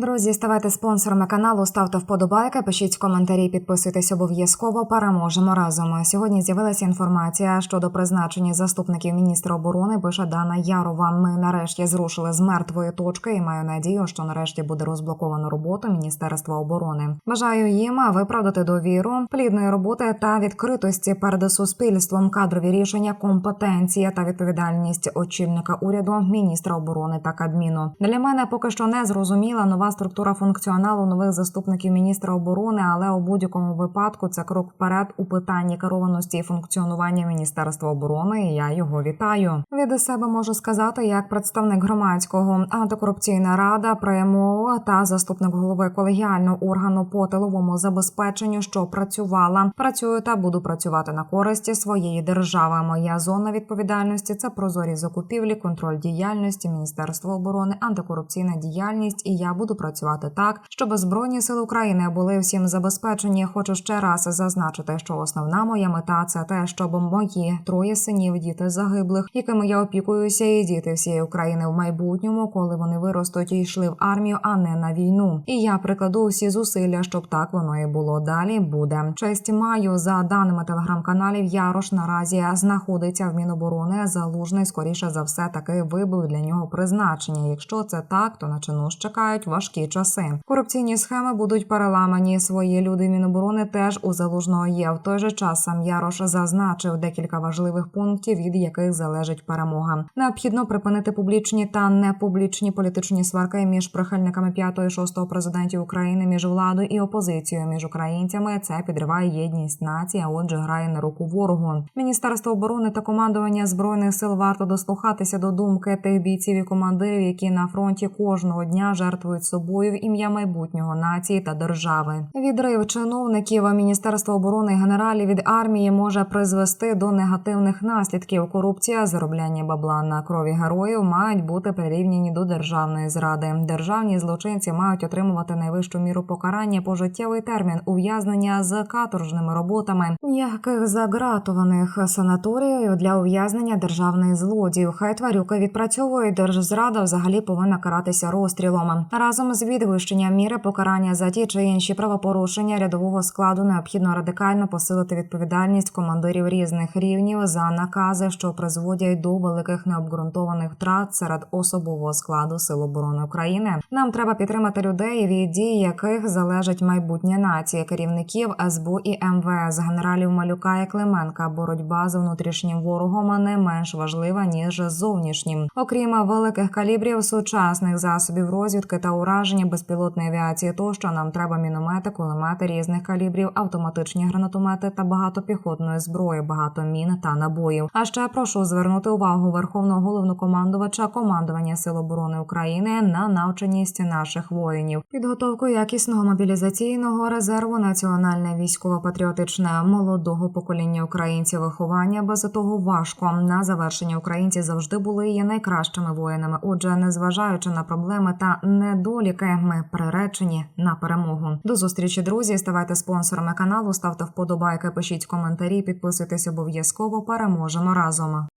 Друзі, ставайте спонсорами каналу, ставте вподобайки, пишіть коментарі, підписуйтесь обов'язково. Переможемо разом. Сьогодні з'явилася інформація щодо призначення заступників міністра оборони. Пише Дана Ярова. Ми нарешті зрушили з мертвої точки і маю надію, що нарешті буде розблоковано роботу Міністерства оборони. Бажаю їм виправдати довіру, плідної роботи та відкритості перед суспільством, кадрові рішення, компетенція та відповідальність очільника уряду, міністра оборони та кабміну. Для мене поки що не зрозуміла нова структура функціоналу нових заступників міністра оборони, але у будь-якому випадку це крок вперед у питанні керованості і функціонування міністерства оборони. і Я його вітаю. Від себе можу сказати, як представник громадського антикорупційна рада ПРМО та заступник голови колегіального органу по тиловому забезпеченню, що працювала, працюю та буду працювати на користі своєї держави. Моя зона відповідальності це прозорі закупівлі, контроль діяльності Міністерства оборони, антикорупційна діяльність. І я буду працювати так, щоб збройні сили України були всім забезпечені. Хочу ще раз зазначити, що основна моя мета це те, щоб мої троє синів, діти загиблих, якими я опікуюся, і діти всієї України в майбутньому, коли вони виростуть і йшли в армію, а не на війну. І я прикладу всі зусилля, щоб так воно і було. Далі буде честь маю за даними телеграм-каналів. Ярош наразі знаходиться в Міноборони. Залужний скоріше за все таки вибив для нього призначення. Якщо це так, то на чину чекають важкі часи. Корупційні схеми будуть переламані. Свої люди Міноборони теж у залужного є. В той же час сам Ярош зазначив декілька важливих пунктів, від яких залежить перемога. Необхідно припинити публічні та непублічні політичні сварки між прихильниками п'ятого і шостого президентів України, між владою і опозицією, між українцями. Це підриває єдність нації, а отже, грає на руку ворогу. Міністерство оборони та командування збройних сил варто дослухатися до думки тих бійців і командирів, які на фронті кожного дня жертвують собою в ім'я майбутнього нації та держави. Відрив чиновників Міністерства оборони і генералів від армії може призвести до негативних наслідків. Корупція, заробляння бабла на крові героїв мають бути прирівняні до державної зради. Державні злочинці мають отримувати найвищу міру покарання пожиттєвий термін ув'язнення з каторжними роботами, м'яких загратованих санаторіїв для ув'язнення державних злодіїв. Хай тварюки відпрацьовують держзрада взагалі повинна каратися розстрілом. Разом з відвищенням міри покарання за ті чи інші правопорушення рядового складу необхідно радикально посилити відповідальність командирів різних рівнів за накази, що призводять до великих необґрунтованих втрат серед особового складу Сил оборони України. Нам треба підтримати людей, від дій яких залежить майбутнє нації, керівників СБУ і МВС, генералів Малюка і Клименка. Боротьба з внутрішнім ворогом не менш важлива ніж зовнішнім. Окрім великих калібрів, сучасних засобів розвідки та ураження безпілотної авіації, тощо нам треба міномети, кулемети різних калібрів, автоматичні гранатомети та багато піхотної зброї, багато мін та набоїв. А ще прошу звернути увагу Верховного головнокомандувача командування Сил оборони України на навченість наших воїнів, підготовку якісного мобілізаційного резерву, національне військово-патріотичне молодого покоління українців. Виховання без того важко. На завершення українці завжди були є найкращими воїнами. Отже, незважаючи на проблеми та недоліки, ми приречені на перемогу. До зустрічі, друзі. Ставайте спонсорами каналу, ставте вподобайки, пишіть коментарі, підписуйтесь обов'язково. Переможемо разом.